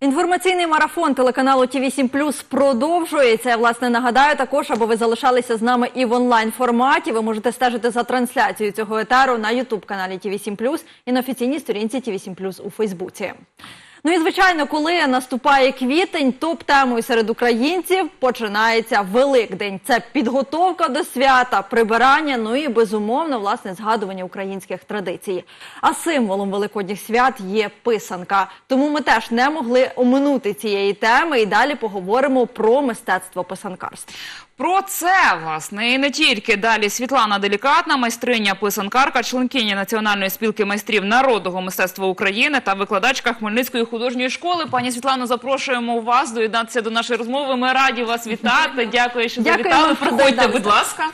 Інформаційний марафон телеканалу ТІВІ 7 продовжується. Я, власне, нагадаю також, аби ви залишалися з нами і в онлайн форматі. Ви можете стежити за трансляцією цього етару на Ютуб каналі ТІВІ 7 і на офіційній сторінці ТІВІ 7 у Фейсбуці. Ну і звичайно, коли наступає квітень, топ-темою серед українців починається Великдень. Це підготовка до свята, прибирання, ну і безумовно, власне, згадування українських традицій. А символом великодніх свят є писанка. Тому ми теж не могли оминути цієї теми і далі поговоримо про мистецтво писанкарства. Про це, власне, і не тільки. Далі Світлана Делікатна, майстриня писанкарка, членкиня Національної спілки майстрів народного мистецтва України та викладачка Хмельницької художньої школи. Пані Світлано, запрошуємо вас доєднатися до нашої розмови. Ми раді вас вітати. Дякую, що Дякую завітали. Приходьте, будь ласка.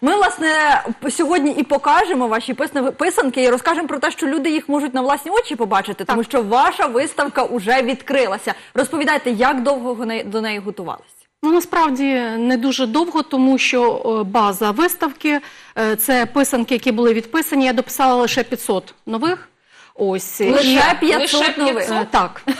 Ми, власне, сьогодні і покажемо ваші писанки і розкажемо про те, що люди їх можуть на власні очі побачити, тому що ваша виставка вже відкрилася. Розповідайте, як довго до неї готувалися? Ну насправді не дуже довго, тому що е, база виставки е, це писанки, які були відписані. Я дописала лише 500 нових. Ось Лише І- 500 лише нових. 500? Е, так.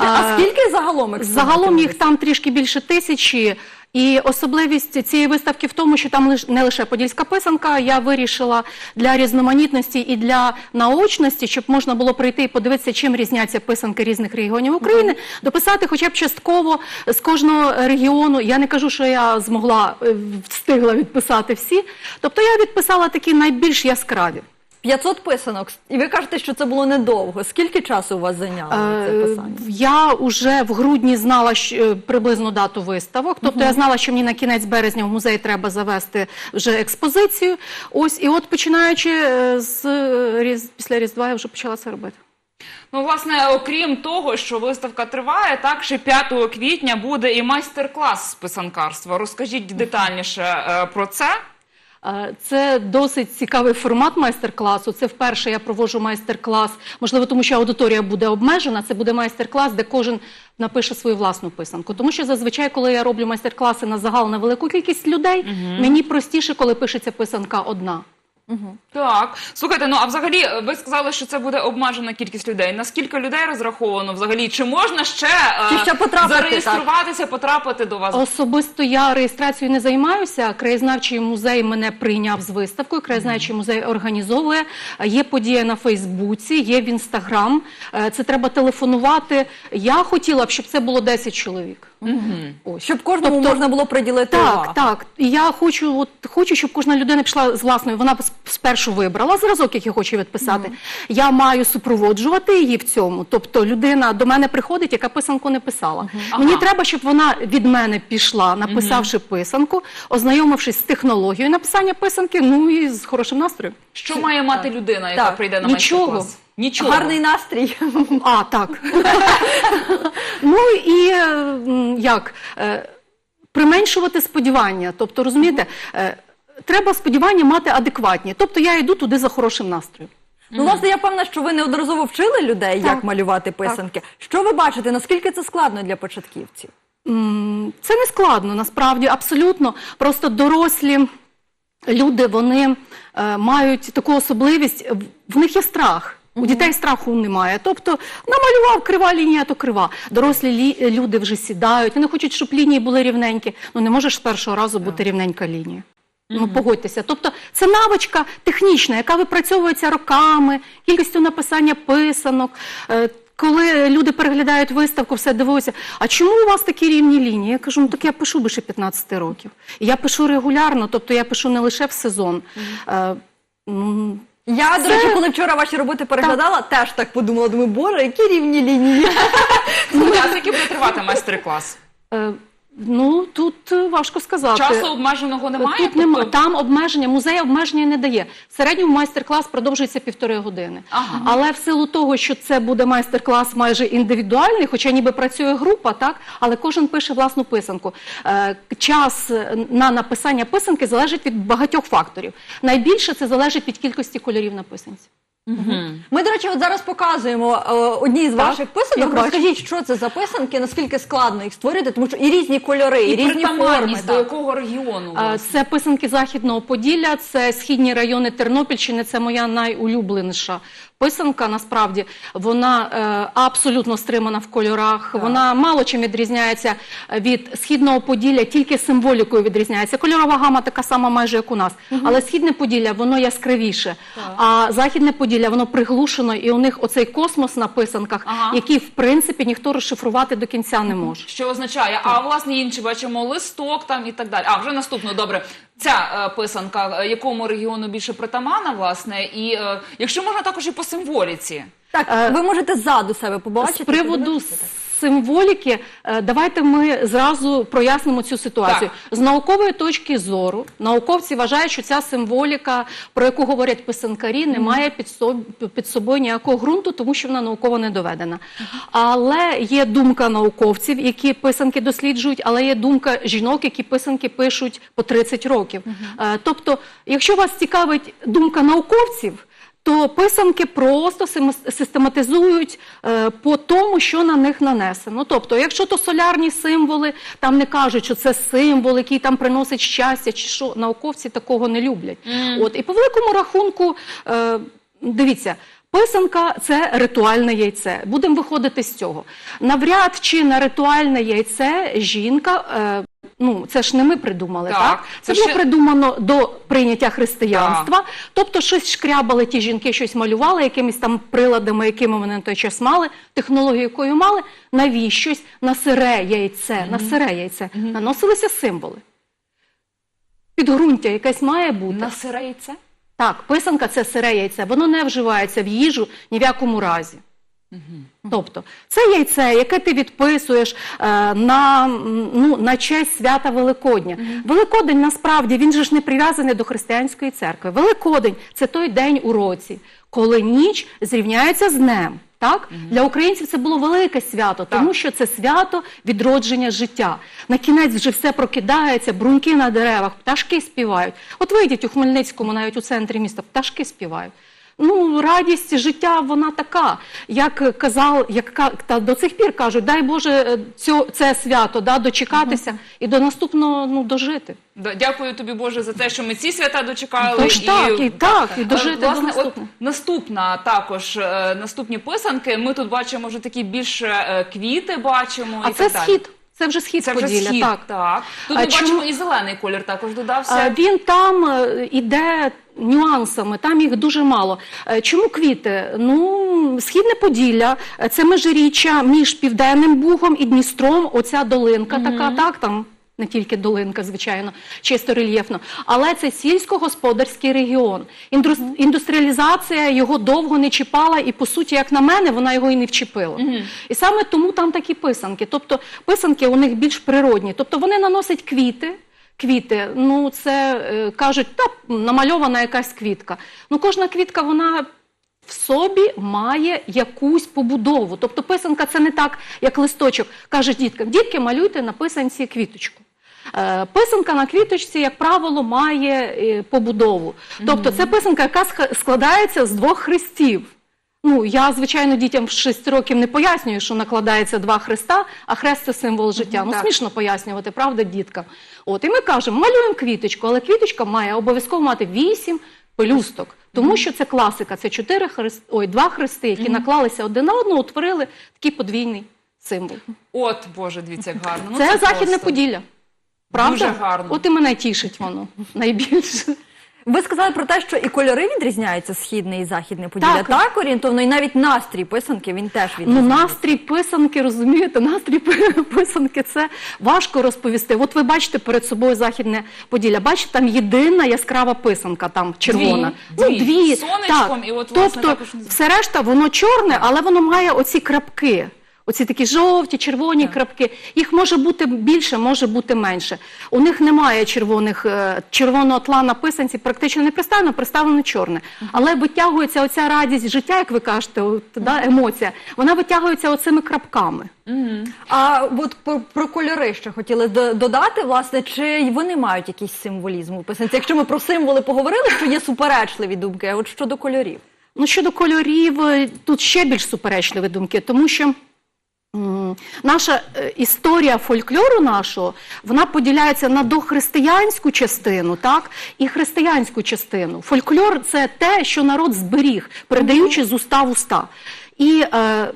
А скільки загалом? Загалом їх там трішки більше тисячі. І особливість цієї виставки в тому, що там не лише подільська писанка. Я вирішила для різноманітності і для наочності, щоб можна було прийти і подивитися, чим різняться писанки різних регіонів України, дописати хоча б частково з кожного регіону. Я не кажу, що я змогла е, встигла відписати всі. Тобто я відписала такі найбільш яскраві. 500 писанок. І ви кажете, що це було недовго. Скільки часу у вас зайняло це Е, писання? Я вже в грудні знала що, е, приблизну дату виставок. Тобто я знала, що мені на кінець березня в музей треба завести вже експозицію. Ось і от починаючи е, з Різ- після Різдва, я вже почала це робити. Ну, власне, окрім того, що виставка триває, так ще 5 квітня буде і майстер-клас з писанкарства. Розкажіть детальніше е, про це. Е, Це досить цікавий формат майстер-класу. Це вперше я проводжу майстер-клас. Можливо, тому що аудиторія буде обмежена. Це буде майстер-клас, де кожен напише свою власну писанку. Тому що зазвичай, коли я роблю майстер-класи на загал на велику кількість людей, мені простіше, коли пишеться писанка одна. Так, слухайте, ну а взагалі е, ви сказали, що це буде обмежена кількість людей. Наскільки людей розраховано взагалі? Чи можна ще, е, Чи ще потрапити, зареєструватися, потрапити до вас? Особисто я реєстрацією не займаюся. Краєзнавчий музей мене прийняв з виставкою. Краєзнавчий музей організовує. Є подія на Фейсбуці, є в Інстаграм. Е, Це треба телефонувати. Я хотіла б, щоб це було 10 чоловік. Ось. Щоб кожному Тобто- можна було приділити увагу. Так, так. І я хочу, от хочу, щоб кожна людина пішла з власною. Вона с- спершу вибрала зразок, який хоче відписати. Я маю супроводжувати її в цьому. Тобто людина до мене приходить, яка писанку не писала. Мені Ага. треба, щоб вона від мене пішла, написавши писанку, ознайомившись з технологією написання писанки, ну і з хорошим настроєм. Що має мати людина, яка Так. прийде на Нічого. майстер-клас? Нічого. Гарний настрій. А, так. ну і як? Е, Применшувати сподівання. Тобто, розумієте, е, треба сподівання мати адекватні. Тобто я йду туди за хорошим настроєм. Ну, власне, я певна, що ви неодноразово вчили людей, Так. як малювати писанки. Що ви бачите? Наскільки це складно для початківців? Це не складно, насправді, абсолютно. Просто дорослі люди вони е, мають таку особливість, в них є страх. У дітей страху немає. Тобто намалював крива лінія, то крива. Дорослі лі- люди вже сідають, вони хочуть, щоб лінії були рівненькі. Ну не можеш з першого разу бути рівненька лінія. Ну, погодьтеся. Тобто це навичка технічна, яка випрацьовується роками, кількістю написання писанок. Е, Коли люди переглядають виставку, все дивуються, а чому у вас такі рівні лінії? Я кажу, ну так я пишу більше 15 років. І я пишу регулярно, тобто я пишу не лише в сезон. Е, м, Я, до речі, коли вчора ваші роботи переглядала, теж так подумала, думаю, боже, які рівні лінії. Слухайте, а скільки буде тривати майстер-клас? е, ну тут е, важко сказати. Часу обмеженого немає? Тут нема Тобто- там обмеження, музей обмеження не дає. В середньому майстер-клас продовжується півтори години. Ага. Але в силу того, що це буде майстер-клас майже індивідуальний, хоча ніби працює група, так але кожен пише власну писанку. Е, час е, на написання писанки залежить від багатьох факторів. Найбільше це залежить від кількості кольорів на писанці. Ми, до речі, от зараз показуємо е, одні з ваших писанок. Розкажіть, що це за писанки, наскільки складно їх створити, тому що і різні кольори, і, І різні форми. притаманність до так. якого регіону? Е, власне? Це писанки Західного Поділля, це східні райони Тернопільщини. Це моя найулюбленіша Писанка насправді вона е, абсолютно стримана в кольорах. Вона мало чим відрізняється від східного поділля, тільки символікою відрізняється. Кольорова гама така сама, майже як у нас. Але східне поділля воно яскравіше, а західне поділля воно приглушено, і у них оцей космос на писанках, Ага. який в принципі ніхто розшифрувати до кінця не може. Що означає? А власне інші бачимо листок там і так далі. А вже наступно добре. Ця е, писанка, е, якому регіону більше притамана, власне, і е, якщо можна також і по символіці. Так, ви можете ззаду себе побачити. З приводу. Символіки, е, давайте ми зразу прояснимо цю ситуацію. З наукової точки зору, науковці вважають, що ця символіка, про яку говорять писанкарі, не має під, соб- під собою ніякого ґрунту, тому що вона науково не доведена. Але є думка науковців, які писанки досліджують, але є думка жінок, які писанки пишуть по 30 років. Е, Тобто, якщо вас цікавить думка науковців, то писанки просто систематизують е, по тому, що на них нанесено. Тобто, якщо то солярні символи, там не кажуть, що це символ, який там приносить щастя, чи що науковці такого не люблять. От і по великому рахунку, е, дивіться. Писанка це ритуальне яйце. Будемо виходити з цього. Навряд чи на ритуальне яйце жінка. Е, Ну, це ж не ми придумали, Так, так? це Це, було ще- придумано до прийняття християнства. Тобто щось шкрябали ті жінки, щось малювали якимись там приладами, якими вони на той час мали, технологію, якою мали, навіщось на сире яйце, на сире яйце наносилися символи. Підґрунтя якесь має бути. На сире яйце? Так, писанка це сире яйце, воно не вживається в їжу ні в якому разі. Тобто, це яйце, яке ти відписуєш е, на, ну, на честь свята Великодня. Великодень насправді він же ж не прив'язаний до християнської церкви. Великодень це той день у році, коли ніч зрівняється з днем. Так? Для українців це було велике свято, тому що це свято відродження життя. На кінець вже все прокидається, бруньки на деревах, пташки співають. От вийдіть у Хмельницькому, навіть у центрі міста, пташки співають. Ну, радість життя вона така, як казав, як та до цих пір кажуть, дай Боже е, цьо, це свято да, дочекатися і до наступного ну, дожити. Дякую тобі, Боже, за те, що ми ці свята дочекали. Тож так, і так, і дожити до Власне, от наступна також е, наступні писанки. Ми тут бачимо вже такі більше е, квіти, бачимо А і це так далі. схід, це вже схід Це вже Поділля. схід, так. так. Тут А ми чому- бачимо і зелений колір також додався. А, Він там е, іде нюансами, там їх дуже мало. Е, Чому квіти? Ну, східне Поділля, е, це межиріччя між Південним Бугом і Дністром, оця долинка така, так, там не тільки долинка, звичайно, чисто рельєфно, але це сільськогосподарський регіон. Індрус- Індустріалізація його довго не чіпала, і по суті, як на мене, вона його і не вчепила. І саме тому там такі писанки. Тобто писанки у них більш природні. Тобто вони наносять квіти. Квіти, ну це е, кажуть, та намальована якась квітка. Ну кожна квітка, вона в собі має якусь побудову. Тобто писанка це не так, як листочок. Кажуть діткам, дітки, малюйте на писанці квіточку. Е, Писанка на квіточці, як правило, має е, побудову. Тобто це писанка, яка складається з двох хрестів. Ну, я, звичайно, дітям в 6 років не пояснюю, що накладається два хреста, а хрест це символ життя. Ну, смішно пояснювати, правда, діткам. От, і ми кажемо, малюємо квіточку, але квіточка має обов'язково мати 8 пелюсток. Тому що це класика, це чотири хрест, ой, два хрести, які наклалися один на одного, утворили такий подвійний символ. От, Боже, дивіться, як гарно. Ну, це, Західне просто. Поділля. Правда? Дуже гарно. От і мене тішить воно найбільше. Ви сказали про те, що і кольори відрізняються східне і західне Поділля. Так. Так, орієнтовно, і навіть настрій писанки він теж Ну, настрій писанки, розумієте, настрій писанки це важко розповісти. От ви бачите перед собою західне Поділля. Бачите, там єдина яскрава писанка, там червона. Дві. Ну, Дві. дві. Сонечком, так. і от, власне, тобто, також все решта, воно чорне, але воно має оці крапки. Оці такі жовті, червоні крапки. Їх може бути більше, може бути менше. У них немає червоних, е, червоного тла на писанці, практично не представлено, представлено чорне. Але витягується оця радість життя, як ви кажете, от, да, емоція, вона витягується оцими крапками. А от про, про кольори ще хотіли додати, власне, чи вони мають якийсь символізм у писанці? Якщо ми про символи поговорили, що є суперечливі думки, а от щодо кольорів. Ну, щодо кольорів, е, тут ще більш суперечливі думки, тому що наша е, історія фольклору нашого, вона поділяється на дохристиянську частину, так, і християнську частину. Фольклор це те, що народ зберіг, передаючи з уста в уста. І е,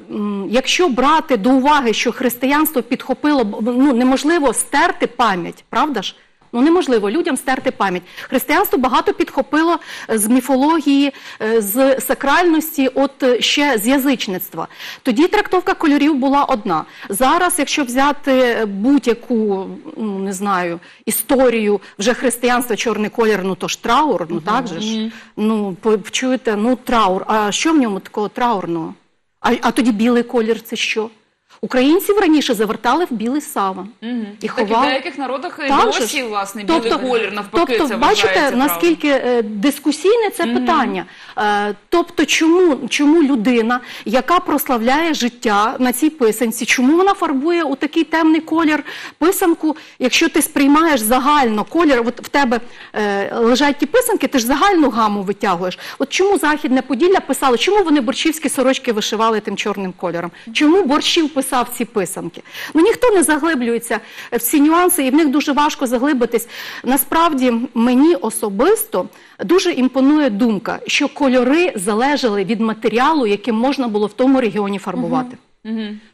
якщо брати до уваги, що християнство підхопило, ну неможливо стерти пам'ять, правда ж? Ну неможливо людям стерти пам'ять. Християнство багато підхопило е, з міфології, е, з сакральності, от е, ще з язичництва. Тоді трактовка кольорів була одна. Зараз, якщо взяти будь-яку, ну не знаю, історію вже християнства, чорний колір, ну то ж траур, ну так же ж. Ну по- чуєте, ну траур. А що в ньому такого траурного? А, а тоді білий колір це що? Українців раніше завертали в білий саван і Так і в деяких народах і досі, власне, білий колір навпаки тобто, це бачите, вважається наскільки е, дискусійне це питання. Е, тобто, чому, чому людина, яка прославляє життя на цій писанці, чому вона фарбує у такий темний колір писанку, якщо ти сприймаєш загально колір, от в тебе е, лежать ті писанки, ти ж загальну гаму витягуєш. От чому Західне Поділля писало, чому вони борщівські сорочки вишивали тим чорним кольором? Чому борщів писав ці писанки? Ну ніхто не заглиблюється в ці нюанси, і в них дуже важко заглибитись. Насправді мені особисто дуже імпонує думка, що кольори залежали від матеріалу, яким можна було в тому регіоні фарбувати.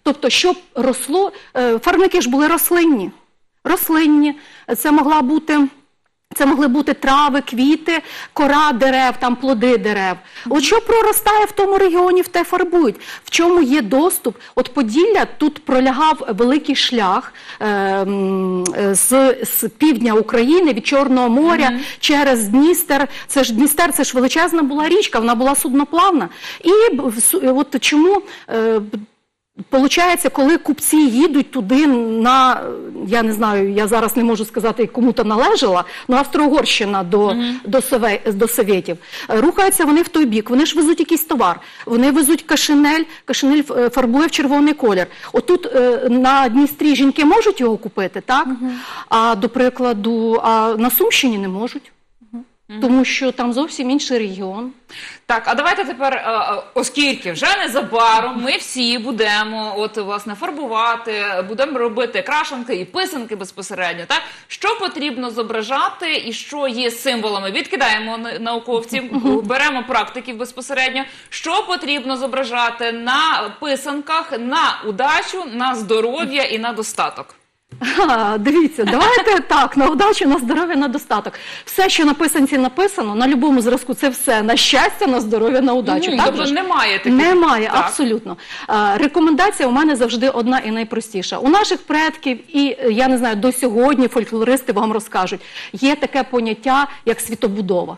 Тобто, щоб росло, е, фарбники ж були рослинні. Рослинні, це могла бути. Це могли бути трави, квіти, кора дерев, там плоди дерев. От що проростає в тому регіоні, в те фарбують. В чому є доступ? От Поділля тут пролягав великий шлях е, е, з, з півдня України від Чорного моря через Дністер. Це ж Дністер, це ж величезна була річка, вона була судноплавна. І от чому. Е, Получається, коли купці їдуть туди на, я не знаю, я зараз не можу сказати, кому то належала, ну Австро-Угорщина до, до, Сове, до Совєтів, Е, рухаються вони в той бік, вони ж везуть якийсь товар, вони везуть кашинель, кашинель е, фарбує в червоний колір. Отут е, на Дністрі жінки можуть його купити, так? А до прикладу, а на Сумщині не можуть. Тому що там зовсім інший регіон. Так, а давайте тепер, е, е, оскільки вже незабаром ми всі будемо от власне фарбувати, будемо робити крашенки і писанки безпосередньо. Так що потрібно зображати і що є символами? Відкидаємо науковців, беремо практиків безпосередньо. Що потрібно зображати на писанках, на удачу, на здоров'я і на достаток? Ха, дивіться, давайте так, на удачу, на здоров'я, на достаток. Все, що на писанці написано, на будь-якому зразку, це все на щастя, на здоров'я, на удачу. Мгм, так тобто ж? немає таких- Немає, Так. абсолютно. А, рекомендація у мене завжди одна і найпростіша. У наших предків, і я не знаю, до сьогодні фольклористи вам розкажуть, є таке поняття, як світобудова.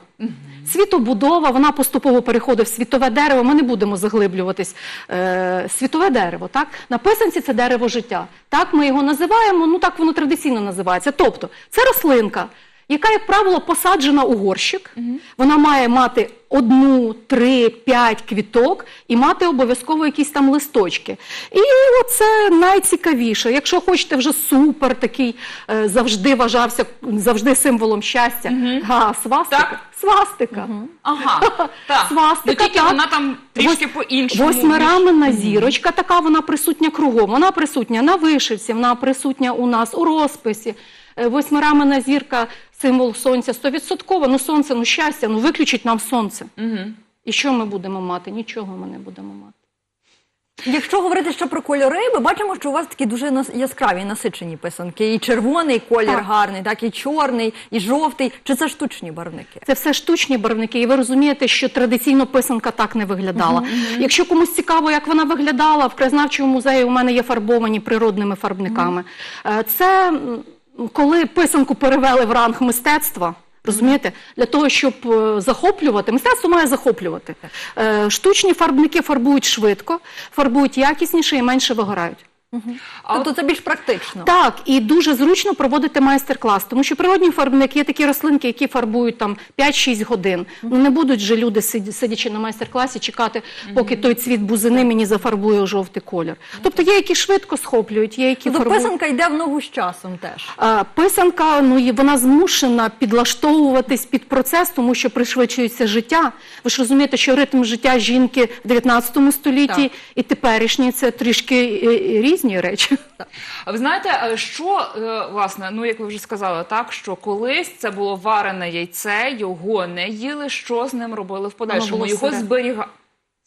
Світобудова, вона поступово переходить в світове дерево. Ми не будемо заглиблюватись. Е, світове дерево, так? На писанці це дерево життя. Так ми його називаємо, ну так воно традиційно називається. Тобто, це рослинка, яка, як правило, посаджена у горщик. Вона має мати одну, три, п'ять квіток і мати обов'язково якісь там листочки. І оце найцікавіше. Якщо хочете вже супер такий, е, завжди вважався завжди символом щастя. Га, свастика. Так. Свастика. Ага, так. Свастика, ну, тільки так. вона там трішки Вось- по-іншому. Восьмираменна зірочка, така вона присутня кругом. Вона присутня на вишивці, вона присутня у нас у розписі. Е, Восьмираменна зірка символ сонця 100%. Ну сонце, ну щастя, ну виключить нам сонце. Угу. І що ми будемо мати? Нічого ми не будемо мати. Якщо говорити ще про кольори, ми бачимо, що у вас такі дуже нас- яскраві насичені писанки. І червоний колір Так. гарний, так і чорний, і жовтий. Чи це штучні барвники? Це все штучні барвники, і ви розумієте, що традиційно писанка так не виглядала. Якщо комусь цікаво, як вона виглядала, в краєзнавчому музеї у мене є фарбовані природними фарбниками. Е, Це коли писанку перевели в ранг мистецтва. Розумієте, для того, щоб е, захоплювати, мистецтво має захоплювати. Е, Штучні фарбники фарбують швидко, фарбують якісніше і менше вигорають. Тобто це більш практично. Так, і дуже зручно проводити майстер-клас, тому що природній фарбник є такі рослинки, які фарбують там 5-6 годин. Ну не будуть же люди, сидячи на майстер-класі, чекати, поки той цвіт бузини мені зафарбує у жовтий колір. Тобто є, які швидко схоплюють, є, які Тобто фарбують. писанка йде в ногу з часом теж. А, Писанка, ну вона змушена підлаштовуватись під процес, тому що пришвидшується життя. Ви ж розумієте, що ритм життя жінки в 19 столітті Так. і теперішній це трішки е, різні. Різні речі. А ви знаєте, е, що е, власне, ну як ви вже сказали, так що колись це було варене яйце, його не їли. Що з ним робили в подальшому? Його зберігали.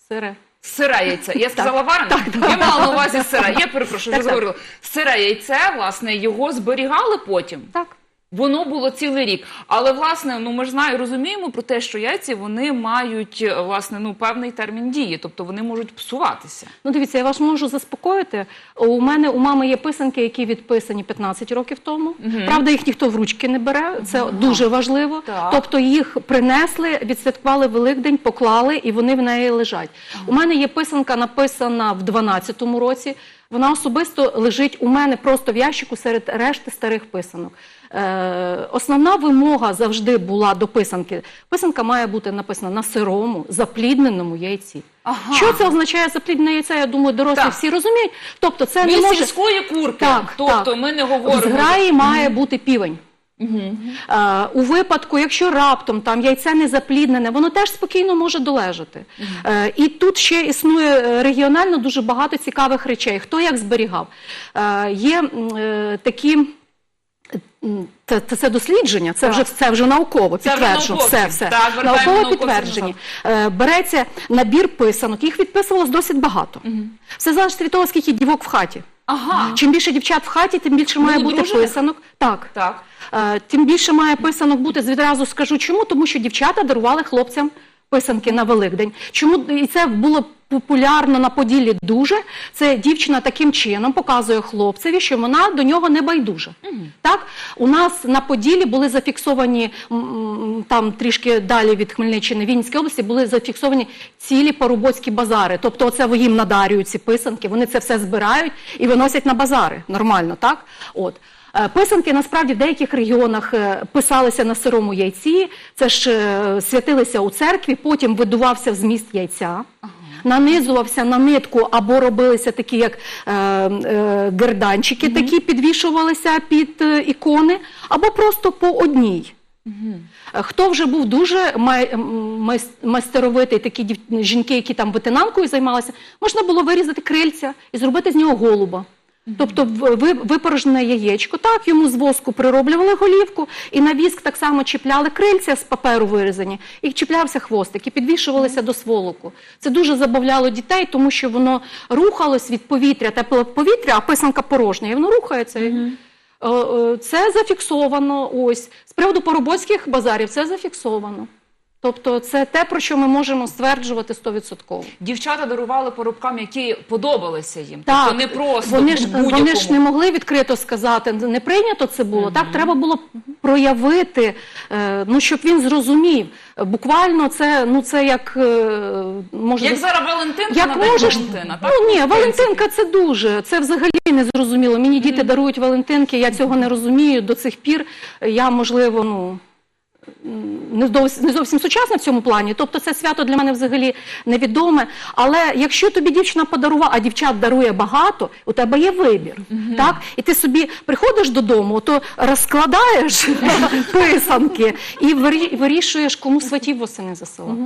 Сире. Сире яйце. Я сказала варене? Я мала на увазі сире. Я перепрошую, вже так. Сире яйце, власне, його зберігали потім. Так. Воно було цілий рік. Але власне, ну ми ж знаю, розуміємо про те, що яйці вони мають е, власне ну певний термін дії, тобто вони можуть псуватися. Ну, дивіться, я вас можу заспокоїти. У мене у мами є писанки, які відписані 15 років тому. Правда, їх ніхто в ручки не бере. Це дуже важливо. Так. Тобто їх принесли, відсвяткували Великдень, поклали, і вони в неї лежать. У мене є писанка, написана в 12-му році. Вона особисто лежить у мене просто в ящику серед решти старих писанок. Е, основна вимога завжди була до писанки. Писанка має бути написана на сирому, заплідненому яйці. Ага. Що це означає запліднене яйце? Я думаю, дорослі Так. всі розуміють. Тобто це не Від може сільської курки. Так, тобто так. ми не в говоримо. зграї має бути півень. Е, у випадку, якщо раптом там яйце не запліднене, воно теж спокійно може долежати. Е, і тут ще існує е, регіонально дуже багато цікавих речей. Хто як зберігав? Е, є е, такі. Це, це, це дослідження, це Так. вже це вже науково підтверджено. Все, все Так, науково підтверджені. Е, Береться набір писанок, їх відписувалось досить багато. Все залежить від того, скільки дівок в хаті. Ага. Чим більше дівчат в хаті, тим більше має бути одружених? писанок. Так. Так. Е, Тим більше має писанок бути. Відразу скажу чому, тому що дівчата дарували хлопцям писанки на Великдень. Чому і це було популярно на Поділлі дуже. Це дівчина таким чином показує хлопцеві, що вона до нього не байдужа. Так, у нас на Поділлі були зафіксовані там трішки далі від Хмельниччини, Вінницької області, були зафіксовані цілі парубоцькі базари. Тобто, оце їм надарюють ці писанки, вони це все збирають і виносять на базари. Нормально, так? От. Е, Писанки насправді в деяких регіонах е, писалися на сирому яйці, це ж е, святилися у церкві, потім видувався в зміст яйця, нанизувався на нитку або робилися такі, як е, е, герданчики, такі підвішувалися під е, ікони, або просто по одній. Е, Хто вже був дуже май- майстеровитий, такі дів- жінки, які там витинанкою займалися, можна було вирізати крильця і зробити з нього голуба. Тобто випорожнене яєчко, так, йому з воску прироблювали голівку, і на віск так само чіпляли крильця з паперу вирізані, і чіплявся хвостик, і підвішувалися до сволоку. Це дуже забавляло дітей, тому що воно рухалось від повітря, тепле повітря, а писанка порожня, і воно рухається. Е, е, Це зафіксовано ось. З приводу поробоцьких базарів це зафіксовано. Тобто це те, про що ми можемо стверджувати 100%. Дівчата дарували порубкам, які подобалися їм. Так, тобто не просто вони ж, вони ж не могли відкрито сказати, не прийнято це було. Так треба було проявити, е, ну щоб він зрозумів. Буквально це, ну це як е, може Як зараз Валентинка як на можеш, Валентина. Так? ну ні, Валентинка це дуже. Це взагалі не зрозуміло. Мені діти дарують Валентинки, я цього не розумію до цих пір. Я можливо, ну. Не зовсім, не зовсім сучасна в цьому плані, тобто це свято для мене взагалі невідоме. Але якщо тобі дівчина подарувала, а дівчат дарує багато, у тебе є вибір. Так? І ти собі приходиш додому, то розкладаєш писанки і вирішуєш, кому сватів восени засилати.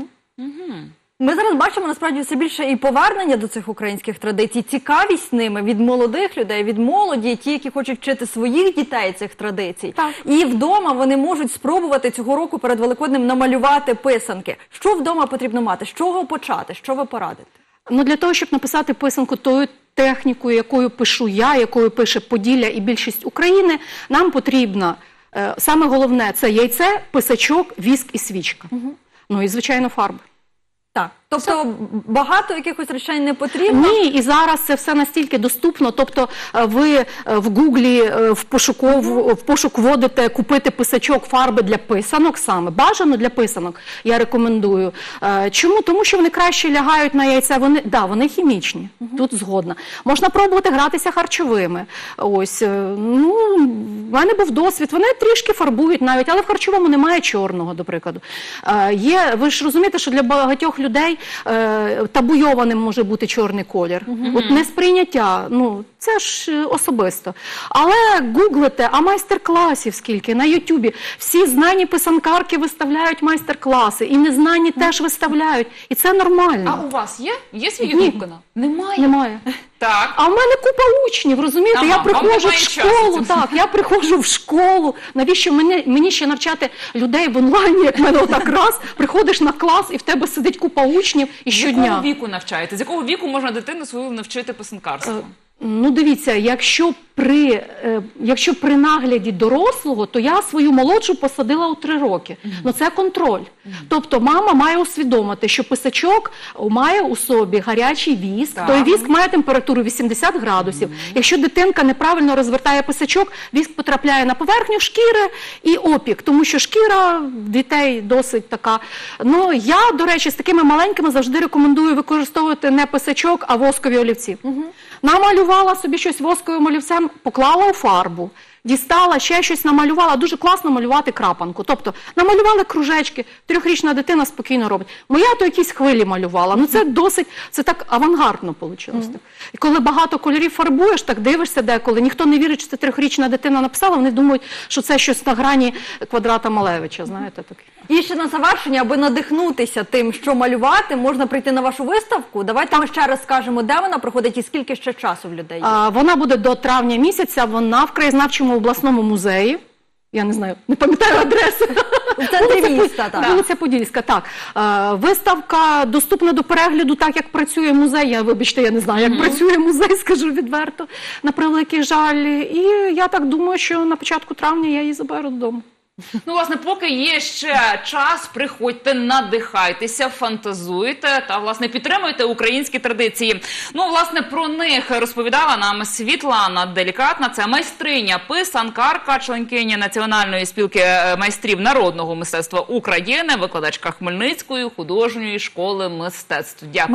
Ми зараз бачимо насправді все більше і повернення до цих українських традицій, цікавість ними від молодих людей, від молоді, ті, які хочуть вчити своїх дітей цих традицій. Так. І вдома вони можуть спробувати цього року перед Великоднем намалювати писанки. Що вдома потрібно мати? З чого почати? Що ви порадите? Ну для того, щоб написати писанку тою технікою, якою пишу я, якою пише Поділля і більшість України, нам потрібно е, саме головне це яйце, писачок, віск і свічка. Ну і звичайно фарби. Так, тобто багато якихось речей не потрібно. Ні, і зараз це все настільки доступно. Тобто, е, ви е, в Гуглі е, в пошуков в пошук вводите купити писачок фарби для писанок саме бажано для писанок. Я рекомендую. Чому? Тому що вони краще лягають на яйця. Вони да, вони хімічні. Тут згодна. Можна пробувати гратися харчовими. Ось ну в мене був досвід. Вони трішки фарбують навіть, але в харчовому немає чорного, до прикладу. Є, ви ж розумієте, що для багатьох людей е, табуйованим може бути чорний колір. От несприйняття, ну це ж е, особисто. Але гуглите, а майстер-класів скільки на Ютубі. Всі знані писанкарки виставляють майстер-класи, і незнані теж виставляють. І це нормально. А у вас є? Є свій ютуб канал? Немає. Немає. Так. А в мене купа учнів, розумієте? Ага, я приходжу в часу школу, так, я приходжу в школу. Навіщо мені, мені ще навчати людей в онлайні, як мене отак раз, приходиш на клас і в тебе сидить купа учнів і З якого віку навчаєте? З якого віку можна дитину свою навчити писанкарству? Ну, дивіться, якщо при, е, якщо при нагляді дорослого, то я свою молодшу посадила у три роки. Ну це контроль. Тобто мама має усвідомити, що писачок має у собі гарячий віск. Так. Той віск має температуру 80 градусів. Якщо дитинка неправильно розвертає писачок, віск потрапляє на поверхню шкіри і опік, тому що шкіра дітей досить така. Ну я, до речі, з такими маленькими завжди рекомендую використовувати не писачок, а воскові олівці. Намалювала собі щось восковим олівцем, поклала у фарбу. Дістала ще щось, намалювала. Дуже класно малювати крапанку. Тобто намалювали кружечки, трьохрічна дитина спокійно робить. Моя то якісь хвилі малювала. Ну це досить, це так авангардно вийшло. І коли багато кольорів фарбуєш, так дивишся деколи. Ніхто не вірить, що це трьохрічна дитина написала. Вони думають, що це щось на грані квадрата Малевича. Знаєте, таке. І ще на завершення, аби надихнутися тим, що малювати, можна прийти на вашу виставку. Давайте ми ще раз скажемо, де вона проходить і скільки ще часу в людей. є. А, вона буде до травня місяця. Вона в краєзнавчому обласному музеї. Я не знаю, не пам'ятаю адреси. В центрі Вулиця По- міста, так. Вулиця Подільська, так. Е, виставка доступна до перегляду, так як працює музей. Я, вибачте, я не знаю, як працює музей, скажу відверто, на превеликий жаль. І я так думаю, що на початку травня я її заберу додому. Ну, власне, поки є ще час, приходьте, надихайтеся, фантазуйте та власне підтримуйте українські традиції. Ну, власне, про них розповідала нам Світлана Делікатна. Це майстриня, писанкарка, членкиня Національної спілки е, майстрів народного мистецтва України, викладачка Хмельницької художньої школи мистецтв. Дякую.